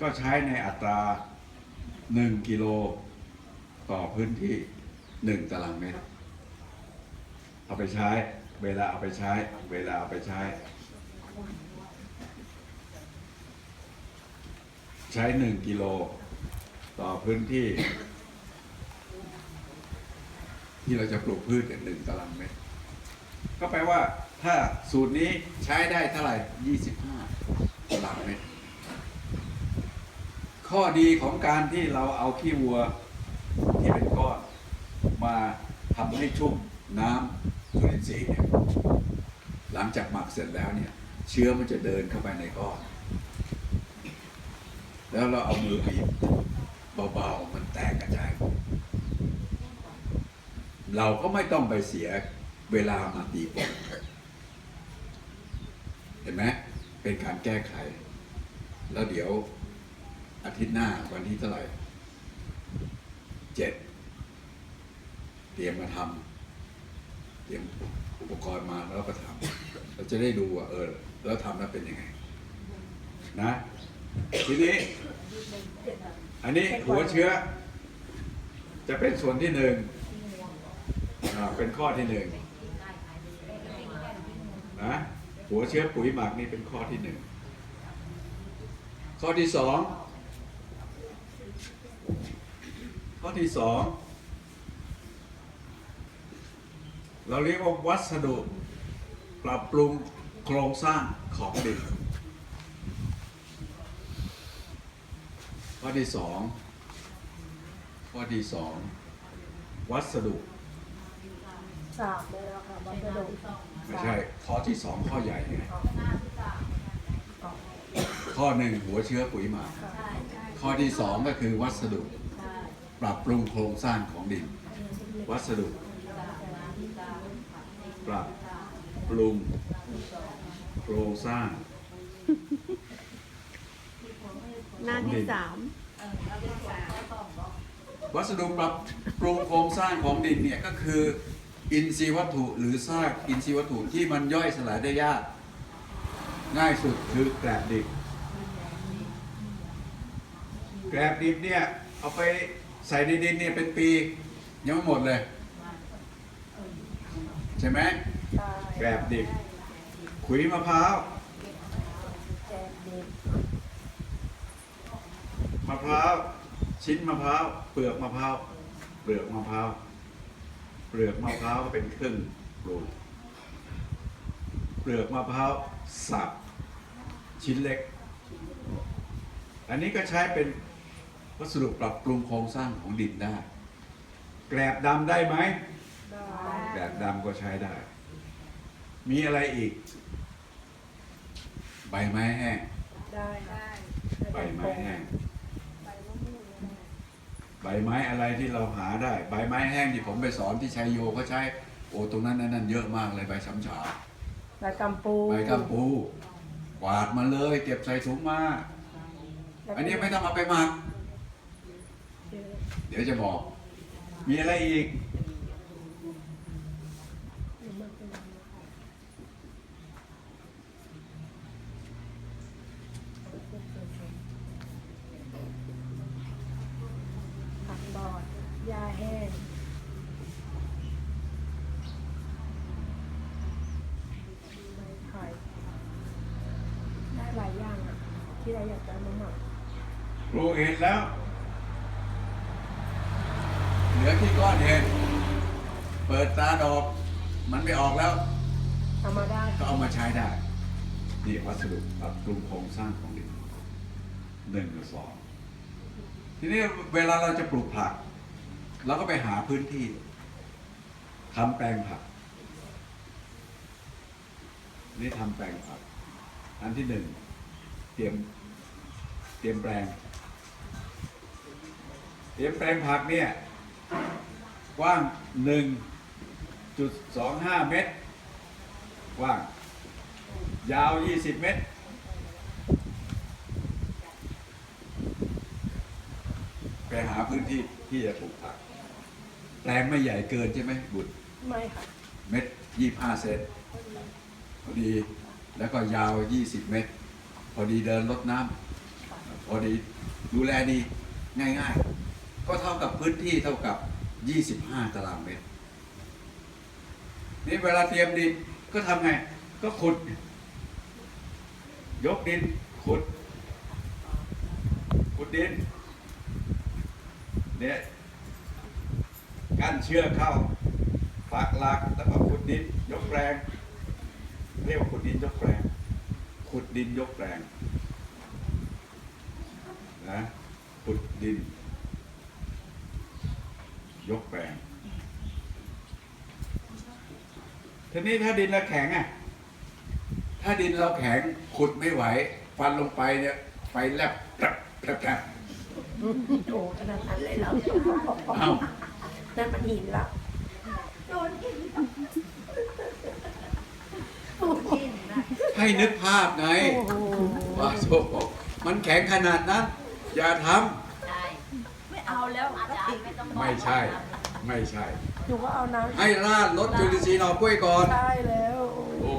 ก็ใช้ในอัตราหนึ่งกิโลต่อพื้นที่หนึ่งตารางเมตร เอาไปใช้ เวลาเอาไปใช้ เวลาเอาไปใช้ ใช้หนึ่งกิโลต่อพื้นที่ ที่เราจะปลูกพืชหนึ่งตารางเมตร ก็แปลว่าถ้าสูตรนี้ใช้ได้เท่าไหร่ 25 ตารางเมตร ข้อดีของการที่เราเอาขี้วัวที่เป็นก้อน มาทำให้ชุ่มน้ำจุลินทรีย์เนี่ยหลังจากหมักเสร็จแล้วเนี่ยเชื้อมันจะเดินเข้าไปในก้อน แล้วเราเอามือบีบเบาๆมันแตกกระจายเราก็ไม่ต้องไปเสียเวลามาตีปนเห็นไหมเป็นการแก้ไข แล้วเดี๋ยว อาทิตย์หน้าวันที่เท่าไหร่เจ็ดเตรียมมาทำเตรียมอุปกรณ์มาแล้วก็ทำเราจะได้ดูว่าเออ แล้วทำแล้วเป็นยังไง นะ ทีนี้ อันนี้หัวเชื้อ จะเป็นส่วนที่หนึ่งอ่าเป็นข้อที่หนึ่งนะหัวเชื้อปุ๋ยหมักนี่เป็นข้อที่หนึ่งข้อที่สอง ข้อที่สองเราเรียกว่าวัสดุปรับปรุงโครงสร้างของดินข้อที่สองข้อที่สองวัสดุสามเลยแล้วค่ะวัสดุไม่ใช่ ข้อที่สองข้อใหญ่ไงข้อหนึ่งหัวเชื้อปุ๋ยหมักข้อที่สองก็คือวัสดุ ปรับปรุงโครงสร้างของดิน วัสดุ ปรับปรุงโครงสร้าง หน้าที่สามวัสดุปรับปรุงโครงสร้างของดินเนี่ยก็คือ อินทรีย์วัตถุหรือซากอินทรีย์วัตถุที่มันย่อยสลายได้ยาก ง่ายสุดคือแกลบดิบแกลบดิบเนี่ย เอาไป ใส่ในดินเนี่ยเป็นปี ยังไม่หมดเลย ใช่ไหมแกลบดิบขุยมะพร้าวมะพร้าวชิ้นมะพร้าวเปลือกมะพร้าวเปลือกมะพร้าวเปลือกมะพร้าวก็เป็นเครื่องปรุงเปลือกมะพร้าวสับชิ้นเล็ก อันนี้ก็ใช้เป็น วัสดุปรับปรุงโครงสร้างของดินได้ แกลบดำได้ไหมได้แกลบดำก็ใช้ได้ มีอะไรอีก ใบไม้แห้งได้ได้ใบไม้แห้งใบไม้อะไรที่เราหาได้ ใบไม้แห้งที่ผมไปสอนที่ชัยโยเขาใช้ โอ้ตรงนั้นนั่นนั่นเยอะมากเลยใบช้ำฉาใบกำปูใบกัมปูกวาดมาเลย เก็บใส่ถุงมา อันนี้ไม่ต้องเอาไปหมัก เดี๋ยวจะบอก มีอะไรอีก ผักบอดยาแห้งใบไผ่ได้หลายอย่างอะ ที่เราอยากจะเอามาหมักปลูกเห็ดแล้ว เหลือที่ก้อนเห็ดเปิดตาดอก มันไม่ออกแล้วเอามาได้ก็เอามาใช้ได้นี่วัสดุปรับปรุงโครงสร้างของดินหนึ่งหรือสองทีนี้เวลาเราจะปลูกผักเราก็ไปหาพื้นที่ทำแปลงผัก นี่ทำแปลงผัก อันที่หนึ่งเตรียมเตรียมแปลงเตรียมแปลงผักเนี่ย กว้างหนึ่งจุดสองห้าเมตร กว้าง ยาวยี่สิบเมตร ไปหาพื้นที่ที่จะปลูกผัก แปลงไม่ใหญ่เกินใช่ไหมบุตรไม่ค่ะ เม็ดยี่ห้าเซนพอดี แล้วก็ยาวยี่สิบเมตร พอดีเดินรดน้ำพอพอดีดูแลดีง่าย ๆ ก็เท่ากับพื้นที่เท่ากับ 25 ตารางเมตร นี่เวลาเตรียมดินก็ทำไง ก็ขุด ยกดิน ขุด ขุดดิน เนี่ยกั้นเชือกเข้าปักหลักแล้วก็ขุดดิน ยกแรงเรียกว่าขุดดินยกแรงขุดดินยกแรงนะขุดดิน ยกแรงทีนี้ถ้าดินเราแข็งอะ ถ้าดินเราแข็งขุดไม่ไหว ฟันลงไปเนี่ย ไฟแลบแผลบแผลบแผลบโอ้ขนาดนั้นเลยเหรอเอ้านั่นมันหินละให้นึกภาพไงโอ้โหว่าโชคมันแข็งขนาดนั้น อย่าทไม่เอา แล้วอาจารย์ไม่ต้องำไม่ใช่ ไม่ใช่ หนูก็เอาน้ำให้ลาดรถจุลินทรีย์หน่อกล้วยก่อนได้แล้วโอ้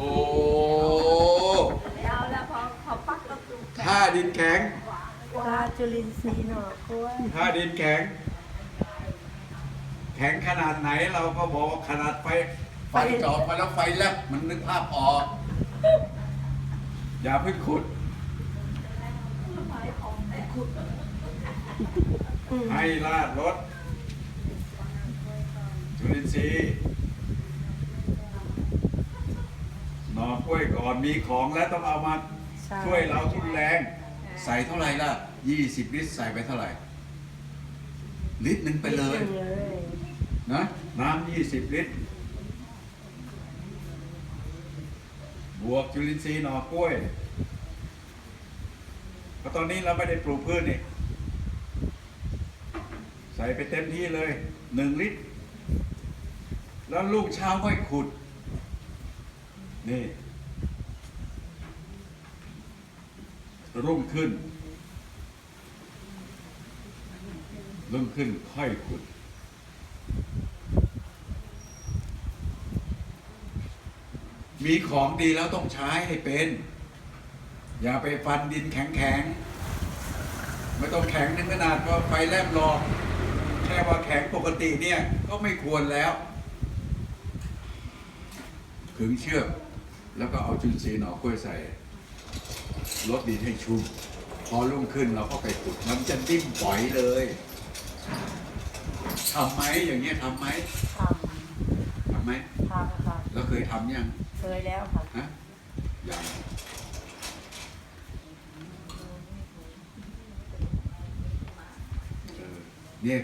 ไม่เอาแล้วพอพอปักก็คือถ้าดินแข็งปลาจุลินทรีย์หน่อกล้วยถ้าดินแข็ง แข็งขนาดไหนเราก็บอกว่าขนาดไฟ ไฟจอดมาแล้วไฟแลบมันนึกภาพออก อย่าเพิ่งขุด ให้ลาดรถจุลินทรีย์หนอกล้วยก่อนมีของแล้วต้องเอามาใช่ช่วยเราทุนแรง ใส่เท่าไหร่ล่ะยี่สิบลิตรใส่ไปเท่าไหร่ ลิตรหนึ่งไปเลยนิดนึงเลยนะน้ำยี่สิบลิตร บวกจุลินทรีย์หน่อกล้วยเพราะตอนนี้เราไม่ได้ปลูกพืชนี่ใส่ไปเต็มที่เลยหนึ่งลิตร แล้วลูกเช้าค่อยขุด นี่ รุ่งขึ้น รุ่งขึ้นค่อยขุด มีของดีแล้วต้องใช้ให้เป็น อย่าไปฟันดินแข็งๆ ไม่ต้องแข็งถึงขนาดว่าไฟแลบหลอก ว่าแข็งปกติเนี่ยก็ไม่ควรแล้วขึงเชือกแล้วก็เอาจุลทรีย์หน่อกล้วยใส่ลดดินให้ชุ่มพอรุ่งขึ้นเราก็ไปขุดมันจะดิ้นปล่อยเลยทำไหมอย่างเงี้ยทำไหมททำไหมำทำค่ะแล้วเคยทำยังเคยแล้วค่ะฮะยังเออเนี่ย